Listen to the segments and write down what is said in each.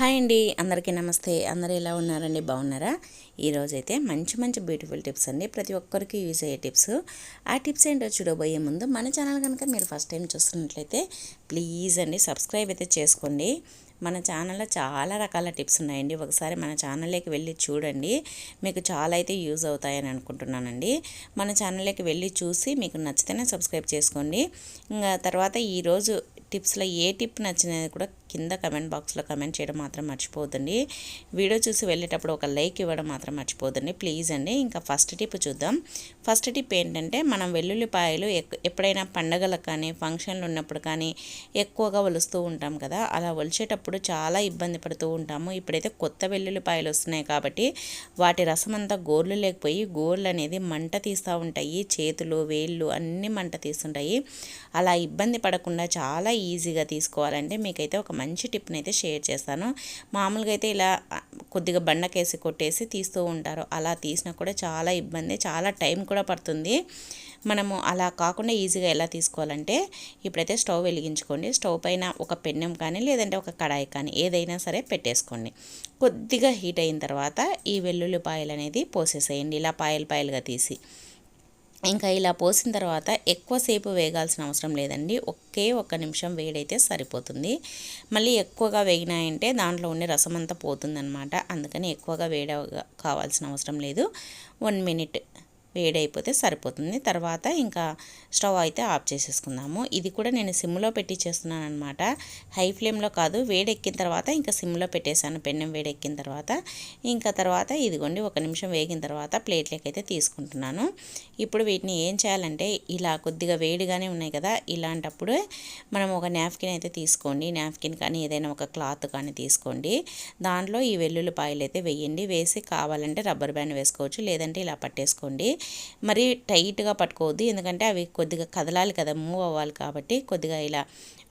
Hi అండి. అందరికీ నమస్తే. అందరూ ఎలా ఉన్నారండి? బాగున్నారా? ఈరోజైతే మంచి మంచి బ్యూటిఫుల్ టిప్స్ అండి. ప్రతి ఒక్కరికి యూజ్ అయ్యే టిప్స్. ఆ టిప్స్ ఏంటో చూడబోయే ముందు మన ఛానల్ కనుక మీరు ఫస్ట్ టైం చూస్తున్నట్లయితే ప్లీజ్ అండి సబ్స్క్రైబ్ అయితే చేసుకోండి. మన ఛానల్లో చాలా రకాల టిప్స్ ఉన్నాయండి. ఒకసారి మన ఛానల్లోకి వెళ్ళి చూడండి. మీకు చాలా అయితే యూజ్ అవుతాయని అనుకుంటున్నానండి. మన ఛానల్లోకి వెళ్ళి చూసి మీకు నచ్చితేనే సబ్స్క్రైబ్ చేసుకోండి. ఇంకా తర్వాత ఈరోజు టిప్స్లో ఏ టిప్ నచ్చినది కూడా కింద కమెంట్ బాక్స్లో కమెంట్ చేయడం మాత్రం మర్చిపోదండి వీడియో చూసి వెళ్ళేటప్పుడు ఒక లైక్ ఇవ్వడం మాత్రం మర్చిపోదండి ప్లీజ్ అండి ఇంకా ఫస్ట్ టిప్ చూద్దాం. ఫస్ట్ టిప్ ఏంటంటే మనం వెల్లుల్లిపాయలు ఎప్పుడైనా పండగలకు కానీ ఫంక్షన్లు ఉన్నప్పుడు కానీ ఎక్కువగా ఒలుస్తూ ఉంటాం కదా. అలా ఒలిచేటప్పుడు చాలా ఇబ్బంది పడుతూ ఉంటాము. ఇప్పుడైతే కొత్త వెల్లుల్లిపాయలు వస్తున్నాయి కాబట్టి వాటి రసం అంతా గోర్లు లేకపోయి గోర్లు అనేది మంట తీస్తూ ఉంటాయి. చేతులు వేళ్ళు అన్నీ మంట తీస్తుంటాయి. అలా ఇబ్బంది పడకుండా చాలా ఈజీగా తీసుకోవాలంటే మీకైతే ఒక మంచి టిప్ని అయితే షేర్ చేస్తాను. మామూలుగా అయితే ఇలా కొద్దిగా బండకేసి కొట్టేసి తీస్తూ ఉంటారు. అలా తీసినా కూడా చాలా ఇబ్బంది చాలా టైం కూడా పడుతుంది. మనము అలా కాకుండా ఈజీగా ఎలా తీసుకోవాలంటే ఇప్పుడైతే స్టవ్ వెలిగించుకోండి. స్టవ్ పైన ఒక పెన్నెం కానీ లేదంటే ఒక కడాయి కానీ ఏదైనా సరే పెట్టేసుకోండి. కొద్దిగా హీట్ అయిన తర్వాత ఈ వెల్లుల్లిపాయలు అనేది పోసేసేయండి. ఇలా పాయలు పాయలుగా తీసి. ఇంకా ఇలా పోసిన తర్వాత ఎక్కువసేపు వేగాల్సిన అవసరం లేదండి. ఒకే ఒక్క నిమిషం వేడైతే సరిపోతుంది. మళ్ళీ ఎక్కువగా వేగినాయంటే దాంట్లో ఉండే రసం అంతా పోతుందనమాట అందుకని ఎక్కువగా వేడ కావాల్సిన అవసరం లేదు. One minute. వేడైపోతే సరిపోతుంది. తర్వాత ఇంకా స్టవ్ అయితే ఆఫ్ చేసేసుకుందాము. ఇది కూడా నేను సిమ్లో పెట్టి చేస్తున్నాను అనమాట హై ఫ్లేమ్లో కాదు వేడెక్కిన తర్వాత ఇంకా సిమ్లో పెట్టేశాను. పెన్నెం వేడెక్కిన తర్వాత ఇంకా తర్వాత ఇదిగోండి ఒక నిమిషం వేగిన తర్వాత ప్లేట్లోకి అయితే తీసుకుంటున్నాను. ఇప్పుడు వీటిని ఏం చేయాలంటే ఇలా కొద్దిగా వేడిగానే ఉన్నాయి కదా ఇలాంటప్పుడు మనం ఒక నాప్కిన్ అయితే తీసుకోండి. నాప్కిన్ కానీ ఏదైనా ఒక క్లాత్ కానీ తీసుకోండి. దాంట్లో ఈ వెల్లుల్లిపాయలు అయితే వేయండి. వేసి కావాలంటే రబ్బర్ బ్యాండ్ వేసుకోవచ్చు. లేదంటే ఇలా పట్టేసుకోండి. మరి టైట్గా పట్టుకోవద్దు. ఎందుకంటే అవి కొద్దిగా కదలాలి కదా మూవ్ అవ్వాలి కాబట్టి కొద్దిగా ఇలా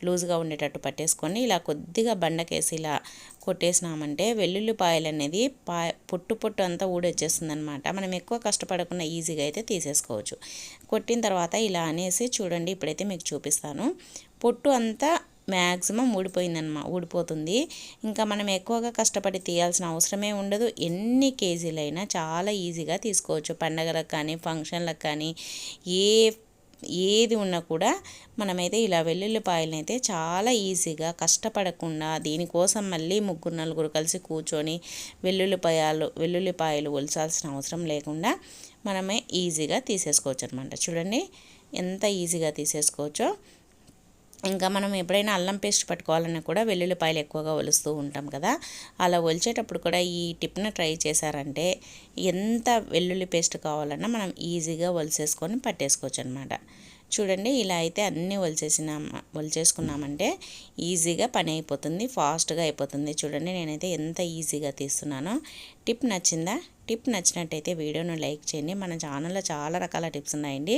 లూజ్గా ఉండేటట్టు పట్టేసుకొని ఇలా కొద్దిగా బండకేసి ఇలా కొట్టేసినామంటే వెల్లుల్లిపాయలు అనేది పా పొట్టు పొట్టు అంతా ఊడొచ్చేస్తుంది అనమాట మనం ఎక్కువ కష్టపడకుండా ఈజీగా అయితే తీసేసుకోవచ్చు. కొట్టిన తర్వాత ఇలా అనేసి చూడండి ఇప్పుడైతే మీకు చూపిస్తాను. పొట్టు అంతా మ్యాక్సిమం ఊడిపోయిందనమా ఊడిపోతుంది. ఇంకా మనం ఎక్కువగా కష్టపడి తీయాల్సిన అవసరమే ఉండదు. ఎన్ని కేజీలైనా చాలా ఈజీగా తీసుకోవచ్చు. పండగలకు కానీ ఫంక్షన్లకు కానీ ఏ ఏది ఉన్నా కూడా మనమైతే ఇలా వెల్లుల్లిపాయలను అయితే చాలా ఈజీగా కష్టపడకుండా దీనికోసం మళ్ళీ ముగ్గురు నలుగురు కలిసి కూర్చొని వెల్లుల్లిపాయలు వెల్లుల్లిపాయలు ఒలిచాల్సిన అవసరం లేకుండా మనమే ఈజీగా తీసేసుకోవచ్చు అనమాట చూడండి ఎంత ఈజీగా తీసేసుకోవచ్చో. ఇంకా మనం ఎప్పుడైనా అల్లం పేస్ట్ పట్టుకోవాలన్నా కూడా వెల్లుల్లిపాయలు ఎక్కువగా ఒలుస్తూ ఉంటాం కదా. అలా ఒలిచేటప్పుడు కూడా ఈ టిప్ను ట్రై చేశారంటే ఎంత వెల్లుల్లి పేస్ట్ కావాలన్నా మనం ఈజీగా ఒలిసేసుకొని పట్టేసుకోవచ్చు అనమాట చూడండి ఇలా అయితే అన్నీ ఒలిచేసిన వలిచేసుకున్నామంటే ఈజీగా పని అయిపోతుంది ఫాస్ట్గా అయిపోతుంది. చూడండి నేనైతే ఎంత ఈజీగా తీస్తున్నానో. టిప్ నచ్చిందా? టిప్ నచ్చినట్టయితే వీడియోను లైక్ చేయండి. మన ఛానల్లో చాలా రకాల టిప్స్ ఉన్నాయండి.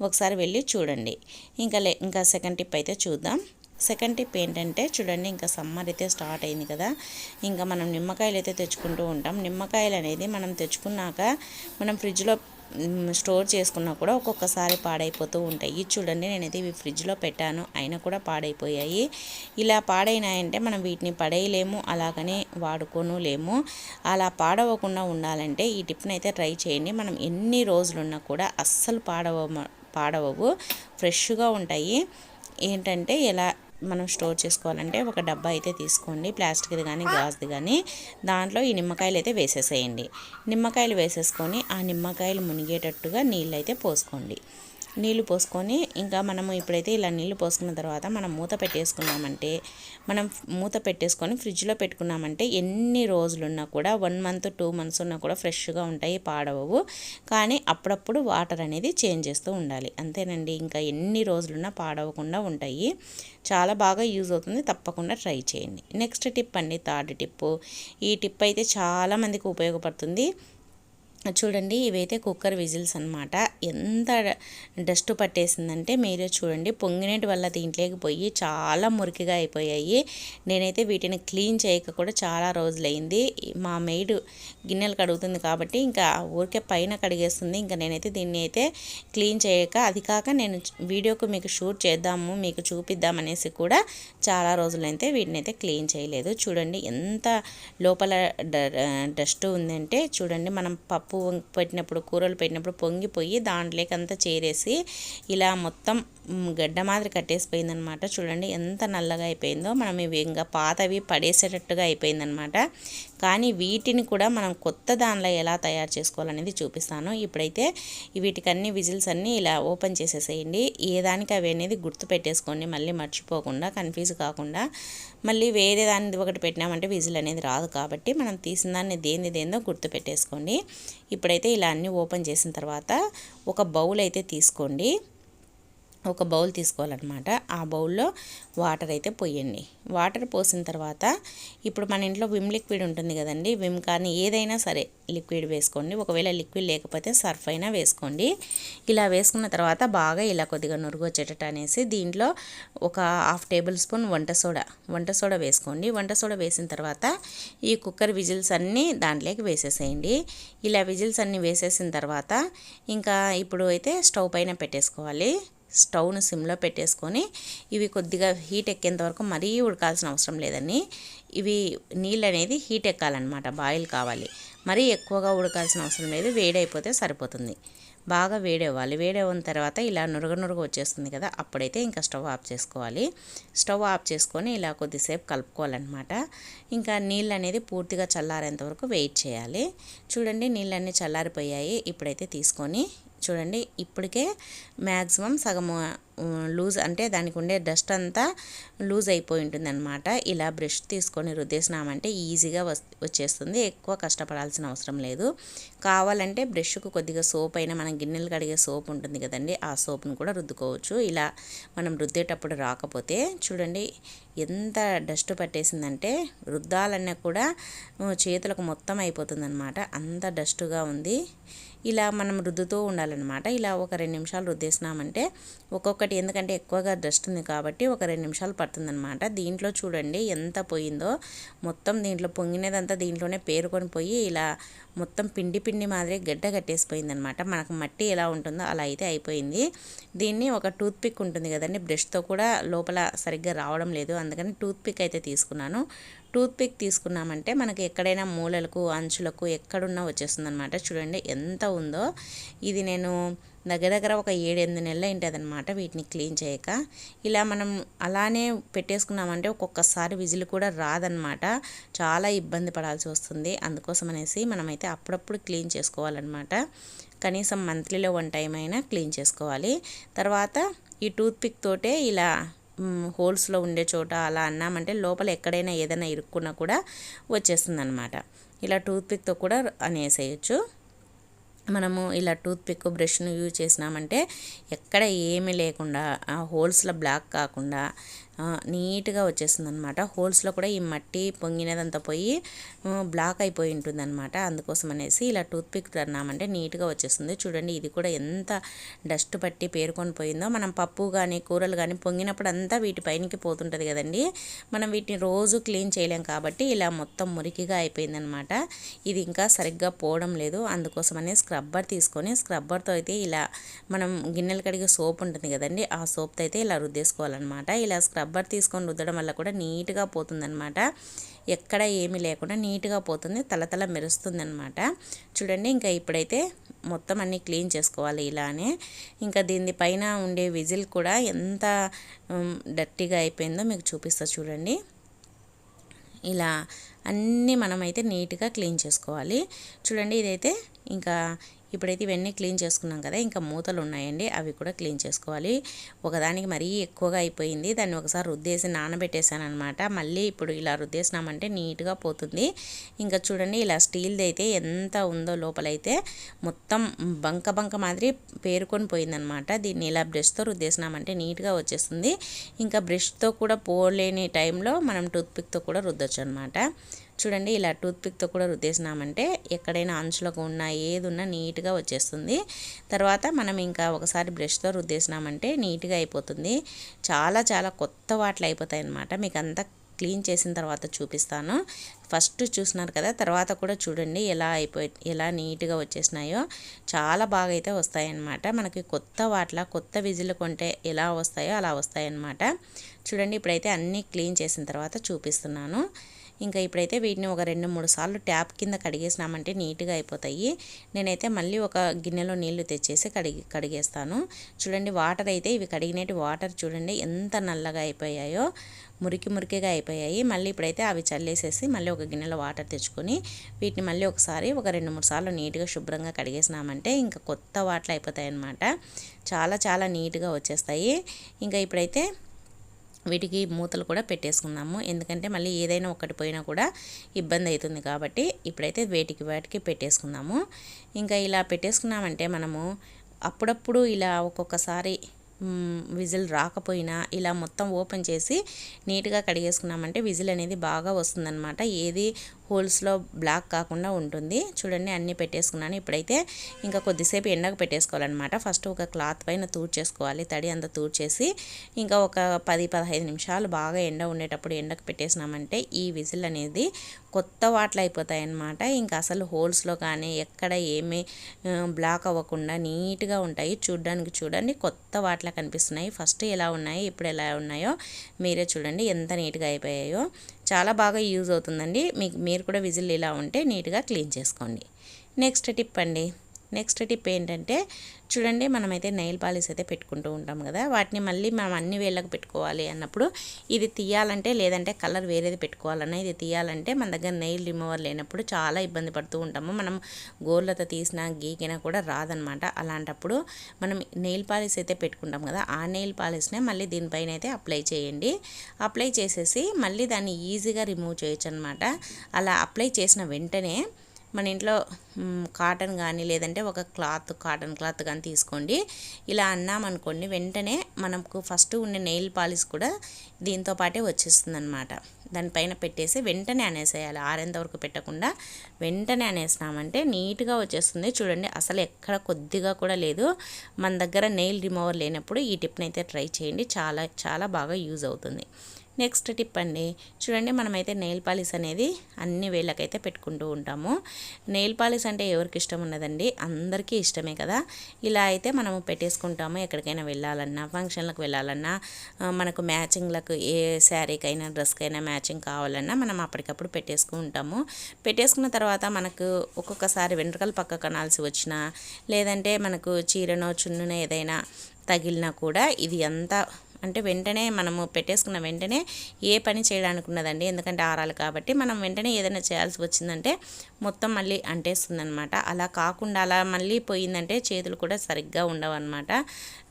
ఒకసారి వెళ్ళి చూడండి. ఇంకా ఇంకా సెకండ్ టిప్ అయితే చూద్దాం. సెకండ్ టిప్ ఏంటంటే చూడండి ఇంకా సమ్మర్ అయితే స్టార్ట్ అయింది కదా. ఇంకా మనం నిమ్మకాయలు అయితే తెచ్చుకుంటూ ఉంటాం. నిమ్మకాయలు అనేది మనం తెచ్చుకున్నాక మనం ఫ్రిడ్జ్లో స్టోర్ చేసుకున్నా కూడా ఒక్కొక్కసారి పాడైపోతూ ఉంటాయి. చూడండి నేనైతే ఇవి ఫ్రిడ్జ్లో పెట్టాను. అయినా కూడా పాడైపోయాయి. ఇలా పాడైనాయంటే మనం వీటిని పడేయలేము అలాగనే వాడుకోను లేము అలా పాడవకుండా ఉండాలంటే ఈ టిప్ని అయితే ట్రై చేయండి. మనం ఎన్ని రోజులున్నా కూడా అస్సలు పాడవ పాడవవు. ఫ్రెష్గా ఉంటాయి. ఏంటంటే ఎలా మనం స్టోర్ చేసుకోవాలంటే ఒక డబ్బా అయితే తీసుకోండి. ప్లాస్టిక్ది కానీ గ్లాస్ది కానీ దాంట్లో ఈ నిమ్మకాయలు అయితే వేసేసేయండి. నిమ్మకాయలు వేసేసుకొని ఆ నిమ్మకాయలు మునిగేటట్టుగా నీళ్ళు అయితే పోసుకోండి. నీళ్ళు పోసుకొని ఇంకా మనము ఇప్పుడైతే ఇలా నీళ్ళు పోసుకున్న తర్వాత మనం మూత పెట్టేసుకున్నామంటే మనం మూత పెట్టేసుకొని ఫ్రిడ్జ్లో పెట్టుకున్నామంటే ఎన్ని రోజులున్నా కూడా వన్ మంత్ టూ మంత్స్ ఉన్నా కూడా ఫ్రెష్గా ఉంటాయి పాడవవు. కానీ అప్పుడప్పుడు వాటర్ అనేది చేంజ్ చేస్తూ ఉండాలి. అంతేనండి. ఇంకా ఎన్ని రోజులున్నా పాడవకుండా ఉంటాయి. చాలా బాగా యూజ్ అవుతుంది. తప్పకుండా ట్రై చేయండి. నెక్స్ట్ టిప్ అండి థర్డ్ టిప్పు. ఈ టిప్ అయితే చాలామందికి ఉపయోగపడుతుంది. చూడండి ఇవైతే కుక్కర్ విజిల్స్ అనమాట ఎంత డస్ట్ పట్టేసిందంటే మీరే చూడండి పొంగినేటి వల్ల దీంట్లోకి పోయి చాలా మురికిగా అయిపోయాయి. నేనైతే వీటిని క్లీన్ చేయక కూడా చాలా రోజులైంది. మా మెయిడ్ గిన్నెలు కడుగుతుంది కాబట్టి ఇంకా ఊరికే పైన కడిగేస్తుంది. ఇంకా నేనైతే దీన్ని అయితే క్లీన్ చేయక అది కాక నేను వీడియోకు మీకు షూట్ చేద్దాము మీకు చూపిద్దామనేసి కూడా చాలా రోజులైతే వీటిని అయితే క్లీన్ చేయలేదు. చూడండి ఎంత లోపల డస్ట్ ఉందంటే చూడండి మనం పప్పు పప్పు పెట్టినప్పుడు కూరలు పెట్టినప్పుడు పొంగిపోయి దాంట్లోకి అంతా చేరేసి ఇలా మొత్తం గడ్డ మాదిరి కట్టేసిపోయిందనమాట. చూడండి ఎంత నల్లగా అయిపోయిందో. మనం ఇవి ఇంకా పాతవి పడేసేటట్టుగా అయిపోయిందనమాట. కానీ వీటిని కూడా మనం కొత్త దానిలో ఎలా తయారు చేసుకోవాలనేది చూపిస్తాను. ఇప్పుడైతే వీటికి అన్ని విజిల్స్ అన్నీ ఇలా ఓపెన్ చేసేసేయండి. ఏ దానికి అవి అనేది గుర్తు పెట్టేసుకోండి. మళ్ళీ మర్చిపోకుండా కన్ఫ్యూజ్ కాకుండా. మళ్ళీ వేరే దాని ఒకటి పెట్టినామంటే విజిల్ అనేది రాదు కాబట్టి మనం తీసిన దాన్ని దేని దేందో గుర్తు పెట్టేసుకోండి. ఇప్పుడైతే ఇలా అన్నీ ఓపెన్ చేసిన తర్వాత ఒక బౌల్ అయితే తీసుకోండి. ఒక బౌల్ తీసుకోవాలన్నమాట. ఆ బౌల్లో వాటర్ అయితే పోయండి. వాటర్ పోసిన తర్వాత ఇప్పుడు మన ఇంట్లో విమ్ లిక్విడ్ ఉంటుంది కదండి. విమ్ కానీ ఏదైనా సరే లిక్విడ్ వేసుకోండి. ఒకవేళ లిక్విడ్ లేకపోతే సర్ఫ్ అయినా వేసుకోండి. ఇలా వేసుకున్న తర్వాత బాగా ఇలా కొద్దిగా నురుగొచ్చేటట్టు అనేసి దీంట్లో ఒక హాఫ్ టేబుల్ స్పూన్ వంట సోడా వంట సోడా వేసుకోండి. వంట సోడా వేసిన తర్వాత ఈ కుక్కర్ విజిల్స్ అన్నీ దాంట్లోకి వేసేసేయండి. ఇలా విజిల్స్ అన్నీ వేసేసిన తర్వాత ఇంకా ఇప్పుడు అయితే స్టవ్ పైన పెట్టేసుకోవాలి. స్టవ్ను సిమ్లో పెట్టేసుకొని ఇవి కొద్దిగా హీట్ ఎక్కేంత వరకు మరీ ఉడకాల్సిన అవసరం లేదని ఇవి నీళ్ళు అనేది హీట్ ఎక్కాలన్నమాట బాయిల్ కావాలి. మరీ ఎక్కువగా ఉడకాల్సిన అవసరం లేదు వేడైపోతే సరిపోతుంది. బాగా వేడవ్వాలి. వేడవన తర్వాత ఇలా నురగ నురగ వచ్చేస్తుంది కదా అప్పుడైతే ఇంకా స్టవ్ ఆఫ్ చేసుకోవాలి. స్టవ్ ఆఫ్ చేసుకొని ఇలా కొద్దిసేపు కలుపుకోవాలన్నమాట. ఇంకా నీళ్ళు అనేది పూర్తిగా చల్లారేంత వరకు వెయిట్ చేయాలి. చూడండి నీళ్ళన్నీ చల్లారిపోయాయి. ఇప్పుడైతే తీసుకొని చూడండి ఇప్పటికే మ్యాక్సిమం సగం లూజ్ అంటే దానికి ఉండే డస్ట్ అంతా లూజ్ అయిపోయి ఉంటుందన్నమాట. ఇలా బ్రష్ తీసుకొని రుద్దేసినామంటే ఈజీగా వచ్చేస్తుంది. ఎక్కువ కష్టపడాల్సిన అవసరం లేదు. కావాలంటే బ్రష్కు కొద్దిగా సోప్ అయినా మనం గిన్నెలు కడిగే సోప్ ఉంటుంది కదండి ఆ సోప్ను కూడా రుద్దుకోవచ్చు. ఇలా మనం రుద్దేటప్పుడు రాకపోతే చూడండి ఎంత డస్ట్ పట్టేసిందంటే రుద్దాలన్నా కూడా చేతులకు మొత్తం అయిపోతుందన్నమాట. అంత డస్టుగా ఉంది. ఇలా మనం రుద్దుతూ ఉండాలన్నమాట. ఇలా ఒక రెండు నిమిషాలు రుద్దేసినామంటే ఒక్కొక్కటి ఎందుకంటే ఎక్కువగా డస్ట్ ఉంది కాబట్టి ఒక రెండు నిమిషాలు పడుతుందన్నమాట. దీంట్లో చూడండి ఎంత పోయిందో. మొత్తం దీంట్లో పొంగినదంతా దీంట్లోనే పేరుకొని పోయి ఇలా మొత్తం పిండి పిండి మాదిరి గడ్డ కట్టేసిపోయిందనమాట. మనకు మట్టి ఎలా ఉంటుందో అలా అయితే అయిపోయింది. దీన్ని ఒక టూత్ పిక్ ఉంటుంది కదండి బ్రష్తో కూడా లోపల సరిగ్గా రావడం లేదు. అందుకని టూత్ పిక్ అయితే తీసుకున్నాను. టూత్ పిక్ తీసుకున్నామంటే మనకి ఎక్కడైనా మూలలకు అంచులకు ఎక్కడున్నా వచ్చేస్తుంది అనమాట చూడండి ఎంత ఉందో. ఇది నేను దగ్గర దగ్గర ఒక ఏడెనిమిది నెలలు ఏంటదనమాట అనమాట వీటిని క్లీన్ చేయక. ఇలా మనం అలానే పెట్టేసుకున్నామంటే ఒక్కొక్కసారి విజిల్ కూడా రాదనమాట చాలా ఇబ్బంది పడాల్సి వస్తుంది. అందుకోసం అనేసి మనమైతే అప్పుడప్పుడు క్లీన్ చేసుకోవాలన్నమాట. కనీసం మంత్లీలో వన్ టైం అయినా క్లీన్ చేసుకోవాలి. తర్వాత ఈ టూత్పిక్ తోటే ఇలా హోల్స్లో ఉండే చోట అలా అన్నామంటే లోపల ఎక్కడైనా ఏదైనా ఇరుక్కున్నా కూడా వచ్చేస్తుంది అనమాట ఇలా టూత్పిక్తో కూడా అనేసేయచ్చు. మనము ఇలా టూత్ పిక్ బ్రష్ను యూజ్ చేసినామంటే ఎక్కడ ఏమీ లేకుండా ఆ హోల్స్లో బ్లాక్ కాకుండా నీట్గా వచ్చేస్తుంది అనమాట హోల్స్లో కూడా ఈ మట్టి పొంగినదంతా పోయి బ్లాక్ అయిపోయి ఉంటుంది అనమాట అందుకోసం అనేసి ఇలా టూత్ పిక్ తన్నామంటే నీట్గా వచ్చేస్తుంది. చూడండి ఇది కూడా ఎంత డస్ట్ పట్టి పేరుకొని పోయిందో. మనం పప్పు కానీ కూరలు కానీ పొంగినప్పుడు అంతా వీటి పైనకి పోతుంటుంది కదండి. మనం వీటిని రోజు క్లీన్ చేయలేం కాబట్టి ఇలా మొత్తం మురికిగా అయిపోయిందనమాట ఇది ఇంకా సరిగ్గా పోవడం లేదు. అందుకోసమనే స్క్రబ్బర్ తీసుకొని స్క్రబ్బర్తో అయితే ఇలా మనం గిన్నెలు కడిగే సోప్ ఉంటుంది కదండి ఆ సోప్తో అయితే ఇలా రుద్దేసుకోవాలన్నమాట. ఇలా స్క్రబ్ రబ్బర్ తీసుకొని రుద్దడం వల్ల కూడా నీట్గా పోతుందనమాట ఎక్కడ ఏమీ లేకుండా నీట్గా పోతుంది తలతల మెరుస్తుంది అనమాట చూడండి ఇంకా ఇప్పుడైతే మొత్తం అన్నీ క్లీన్ చేసుకోవాలి ఇలానే. ఇంకా దీని పైన ఉండే విజిల్ కూడా ఎంత డర్టీగా అయిపోయిందో మీకు చూపిస్తా చూడండి. ఇలా అన్నీ మనమైతే నీట్గా క్లీన్ చేసుకోవాలి. చూడండి ఇదైతే ఇంకా ఇప్పుడైతే ఇవన్నీ క్లీన్ చేసుకున్నాం కదా ఇంకా మూతలు ఉన్నాయండి అవి కూడా క్లీన్ చేసుకోవాలి. ఒకదానికి మరీ ఎక్కువగా అయిపోయింది దాన్ని ఒకసారి రుద్దేసి నానబెట్టేశాను అనమాట మళ్ళీ ఇప్పుడు ఇలా రుద్దేసినామంటే నీట్గా పోతుంది. ఇంకా చూడండి ఇలా స్టీల్ది అయితే ఎంత ఉందో లోపలైతే మొత్తం బంక బంక మాదిరి పేరుకొని పోయిందనమాట దీన్ని ఇలా బ్రష్తో రుద్దేసినామంటే నీట్గా వచ్చేస్తుంది. ఇంకా బ్రష్తో కూడా పోలేని టైంలో మనం టూత్పిక్తో కూడా రుద్దొచ్చు అనమాట చూడండి ఇలా టూత్పిక్తో కూడా రుద్దేసినామంటే ఎక్కడైనా అంచులకు ఉన్నా ఏది ఉన్నా నీట్గా వచ్చేస్తుంది. తర్వాత మనం ఇంకా ఒకసారి బ్రష్తో రుద్దేసినామంటే నీట్గా అయిపోతుంది. చాలా చాలా కొత్త వాటిలు అయిపోతాయి అన్నమాట మీకు అంతా క్లీన్ చేసిన తర్వాత చూపిస్తాను. ఫస్ట్ చూసినారు కదా తర్వాత కూడా చూడండి ఎలా అయిపోయి ఎలా నీట్గా వచ్చేసినాయో. చాలా బాగా అయితే వస్తాయన్నమాట. మనకి కొత్త వాట్ల కొత్త విజిల్ కొంటే ఎలా వస్తాయో అలా వస్తాయన్నమాట. చూడండి ఇప్పుడైతే అన్నీ క్లీన్ చేసిన తర్వాత చూపిస్తున్నాను. ఇంకా ఇప్పుడైతే వీటిని ఒక రెండు మూడు సార్లు ట్యాప్ కింద కడిగేసినామంటే నీట్గా అయిపోతాయి. నేనైతే మళ్ళీ ఒక గిన్నెలో నీళ్ళు తెచ్చేసి కడిగి కడిగేస్తాను. చూడండి వాటర్ అయితే ఇవి కడిగినట్టు వాటర్ చూడండి ఎంత నల్లగా అయిపోయాయో మురికి మురికిగా అయిపోయాయి. మళ్ళీ ఇప్పుడైతే అవి చల్లేసేసి మళ్ళీ ఒక గిన్నెలో వాటర్ తెచ్చుకొని వీటిని మళ్ళీ ఒకసారి ఒక రెండు మూడు సార్లు నీట్గా శుభ్రంగా కడిగేసినామంటే ఇంకా కొత్త వాటర్ అయిపోతాయి అన్నమాట చాలా చాలా నీట్గా వచ్చేస్తాయి. ఇంకా ఇప్పుడైతే వీటికి మూతలు కూడా పెట్టేసుకున్నాము. ఎందుకంటే మళ్ళీ ఏదైనా ఒకటి పోయినా కూడా ఇబ్బంది అవుతుంది కాబట్టి ఇప్పుడైతే వేటికి వాటికి పెట్టేసుకున్నాము. ఇంకా ఇలా పెట్టేసుకున్నామంటే మనము అప్పుడప్పుడు ఇలా ఒక్కొక్కసారి విజిల్ రాకపోయినా ఇలా మొత్తం ఓపెన్ చేసి నీట్గా కడిగేసుకున్నామంటే విజిల్ అనేది బాగా వస్తుందన్నమాట. ఏది హోల్స్లో బ్లాక్ కాకుండా ఉంటుంది. చూడండి అన్నీ పెట్టేసుకున్నాను. ఇప్పుడైతే ఇంకా కొద్దిసేపు ఎండకు పెట్టేసుకోవాలన్నమాట. ఫస్ట్ ఒక క్లాత్ పైన తూడ్చేసుకోవాలి. తడి అంతా తూడ్చేసి ఇంకా ఒక పది పదహైదు నిమిషాలు బాగా ఎండ ఉండేటప్పుడు ఎండకు పెట్టేసినామంటే ఈ విజిల్ అనేది కొత్త వాటలు అయిపోతాయి అన్నమాట ఇంకా అసలు హోల్స్లో కానీ ఎక్కడ ఏమీ బ్లాక్ అవ్వకుండా నీట్గా ఉంటాయి. చూడడానికి చూడండి కొత్త వాట్ల కనిపిస్తున్నాయి. ఫస్ట్ ఎలా ఉన్నాయి ఇప్పుడు ఎలా ఉన్నాయో మీరే చూడండి ఎంత నీట్గా అయిపోయాయో. చాలా బాగా యూజ్ అవుతుందండి. మీకు మీరు కూడా విజిల్ ఇలా ఉంటే నీట్గా క్లీన్ చేసుకోండి. నెక్స్ట్ టిప్ అండి. నెక్స్ట్ టిప్ ఏంటంటే చూడండి మనమైతే నెయిల్ పాలిష్ అయితే పెట్టుకుంటూ ఉంటాం కదా వాటిని మళ్ళీ మనం అన్ని వేళ్ళకు పెట్టుకోవాలి అన్నప్పుడు ఇది తీయాలంటే లేదంటే కలర్ వేరేది పెట్టుకోవాలన్నా ఇది తీయాలంటే మన దగ్గర నెయిల్ రిమూవర్ లేనప్పుడు చాలా ఇబ్బంది పడుతూ ఉంటాము. మనం గోర్లతో తీసినా గీకినా కూడా రాదనమాట అలాంటప్పుడు మనం నెయిల్ పాలిష్ అయితే పెట్టుకుంటాం కదా ఆ నెయిల్ పాలిష్నే మళ్ళీ దీనిపైన అయితే అప్లై చేయండి. అప్లై చేసేసి మళ్ళీ దాన్ని ఈజీగా రిమూవ్ చేయొచ్చు అనమాట అలా అప్లై చేసిన వెంటనే మన ఇంట్లో కాటన్ కానీ లేదంటే ఒక క్లాత్ కాటన్ క్లాత్ కానీ తీసుకోండి. ఇలా అన్నామనుకోండి వెంటనే మనకు ఫస్ట్ ఉండే నెయిల్ పాలిష్ కూడా దీంతో పాటే వచ్చేస్తుంది అనమాట దానిపైన పెట్టేసి వెంటనే అనేసేయాలి. ఆరేంత వరకు పెట్టకుండా వెంటనే అనేసినామంటే నీట్గా వచ్చేస్తుంది. చూడండి అసలు ఎక్కడ కొద్దిగా కూడా లేదు. మన దగ్గర నెయిల్ రిమూవర్ లేనప్పుడు ఈ టిప్ని అయితే ట్రై చేయండి. చాలా చాలా బాగా యూజ్ అవుతుంది. నెక్స్ట్ టిప్ అండి. చూడండి మనమైతే నెయిల్ పాలిష్ అనేది అన్ని వేళ్ళకైతే పెట్టుకుంటూ ఉంటాము. నెయిల్ పాలిష్ అంటే ఎవరికి ఇష్టం ఉన్నదండి? అందరికీ ఇష్టమే కదా. ఇలా అయితే మనము పెట్టేసుకుంటాము ఎక్కడికైనా వెళ్ళాలన్నా ఫంక్షన్లకు వెళ్ళాలన్నా మనకు మ్యాచింగ్లకు ఏ శారీకైనా డ్రెస్కైనా మ్యాచింగ్ కావాలన్నా మనం అప్పటికప్పుడు పెట్టేసుకుంటాము పెట్టేసుకున్న తర్వాత మనకు ఒక్కొక్కసారి వెంట్రుకలు పక్క కనాల్సి వచ్చినా లేదంటే మనకు చీరనో చున్నునో ఏదైనా తగిలినా కూడా ఇది అంతా అంటే వెంటనే మనము పెట్టేసుకున్న వెంటనే ఏ పని చేయడానికి ఉన్నదండి ఎందుకంటే ఆరాలు కాబట్టి మనం వెంటనే ఏదైనా చేయాల్సి వచ్చిందంటే మొత్తం మళ్ళీ అంటేస్తుందనమాట అలా కాకుండా అలా మళ్ళీ పోయిందంటే చేతులు కూడా సరిగ్గా ఉండవు అనమాట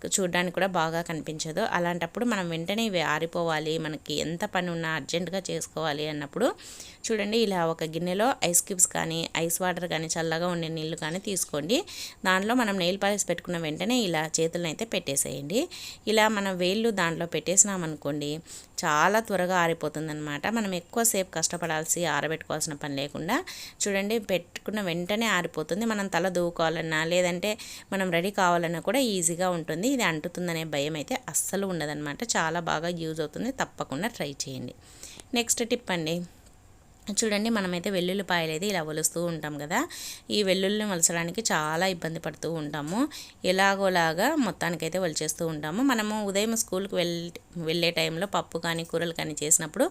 చూడడానికి కూడా బాగా కనిపించదు. అలాంటప్పుడు మనం వెంటనే ఇవి ఆరిపోవాలి. మనకి ఎంత పని ఉన్నా అర్జెంటుగా చేసుకోవాలి అన్నప్పుడు చూడండి ఇలా ఒక గిన్నెలో ఐస్ క్యూబ్స్ కానీ ఐస్ వాటర్ కానీ చల్లగా ఉండే నీళ్ళు కానీ తీసుకోండి. దాంట్లో మనం నెయిల్ పాలిష్ పెట్టుకున్న వెంటనే ఇలా చేతులను అయితే పెట్టేసేయండి. ఇలా మనం వేళ్ళు దాంట్లో పెట్టేసినామనుకోండి చాలా త్వరగా ఆరిపోతుందనమాట మనం ఎక్కువసేపు కష్టపడాల్సి ఆరబెట్టుకోవాల్సిన పని లేకుండా చూడండి పెట్టుకున్న వెంటనే ఆరిపోతుంది. మనం తల దూకోవాలన్నా లేదంటే మనం రెడీ కావాలన్నా కూడా ఈజీగా ఉంటుంది. ఇది అంటుతుందనే భయం అయితే అస్సలు ఉండదన్నమాట. చాలా బాగా యూజ్ అవుతుంది. తప్పకుండా ట్రై చేయండి. నెక్స్ట్ టిప్ అండి. చూడండి మనమైతే వెల్లుల్లిపాయలు అయితే ఇలా వలుస్తూ ఉంటాం కదా. ఈ వెల్లుల్లిని వలచడానికి చాలా ఇబ్బంది పడుతూ ఉంటాము. ఎలాగోలాగా మొత్తానికైతే వలిచేస్తూ ఉంటాము. మనము ఉదయం స్కూల్కి వెళ్ వెళ్ళే టైంలో పప్పు కానీ కూరలు కానీ చేసినప్పుడు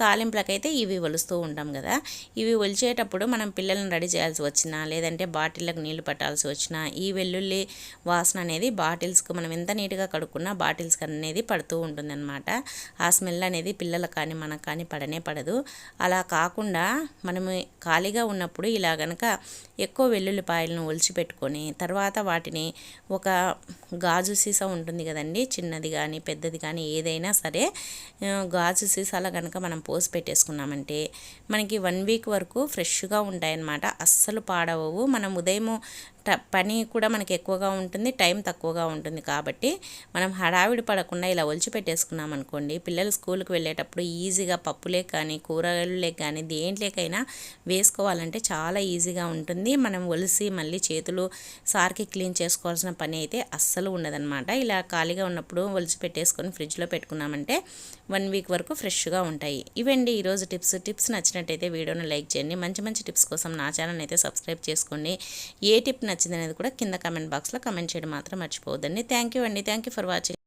తాలింపులకైతే ఇవి వలుస్తూ ఉంటాం కదా. ఇవి వలిచేటప్పుడు మనం పిల్లలను రెడీ చేయాల్సి వచ్చినా లేదంటే బాటిళ్ళకు నీళ్ళు పట్టాల్సి వచ్చినా ఈ వెల్లుల్లి వాసన అనేది బాటిల్స్కి మనం ఎంత నీట్గా కడుక్కున్నా బాటిల్స్కి అనేది పడుతూ ఉంటుందన్నమాట. ఆ స్మెల్ అనేది పిల్లలకు కానీ మనకు కానీ పడనే పడదు. అలా కాకుండా కాకుండా మనము ఖాళీగా ఉన్నప్పుడు ఇలా గనక ఎక్కువ వెల్లుల్లిపాయలను ఒలిచిపెట్టుకొని తర్వాత వాటిని ఒక గాజు సీసా ఉంటుంది కదండి చిన్నది కానీ పెద్దది కానీ ఏదైనా సరే గాజు సీసాలో కనుక మనం పోసి పెట్టేసుకున్నామంటే మనకి వన్ వీక్ వరకు ఫ్రెష్గా ఉంటాయన్నమాట. అస్సలు పాడవవు. మనం ఉదయం పని కూడా మనకి ఎక్కువగా ఉంటుంది టైం తక్కువగా ఉంటుంది కాబట్టి మనం హడావిడి పడకుండా ఇలా ఒలిచి పెట్టేసుకున్నాం అనుకోండి పిల్లలు స్కూల్కి వెళ్ళేటప్పుడు ఈజీగా పప్పులే కానీ కూరగాయలే కానీ దేంట్లేకైనా వేసుకోవాలంటే చాలా ఈజీగా ఉంటుంది. మనం ఒలిసి మళ్ళీ చేతులు సార్కి క్లీన్ చేసుకోవాల్సిన పని అయితే అస్సలు ఉండదన్నమాట. ఇలా ఖాళీగా ఉన్నప్పుడు ఒలిచి పెట్టేసుకొని ఫ్రిడ్జ్లో పెట్టుకున్నామంటే వన్ వీక్ వరకు ఫ్రెష్గా ఉంటాయి. ఇవండి ఈరోజు టిప్స్. టిప్స్ నచ్చినట్టయితే వీడియోను లైక్ చేయండి. మంచి మంచి టిప్స్ కోసం నా ఛానల్ అయితే సబ్స్క్రైబ్ చేసుకోండి. ఏ టిప్ నచ్చింది అనేది కూడా కింద కమెంట్ బాక్స్లో కమెంట్ చేయడం మాత్రం మర్చిపోవద్దండి. థ్యాంక్ యూ అండి. Thank you for watching.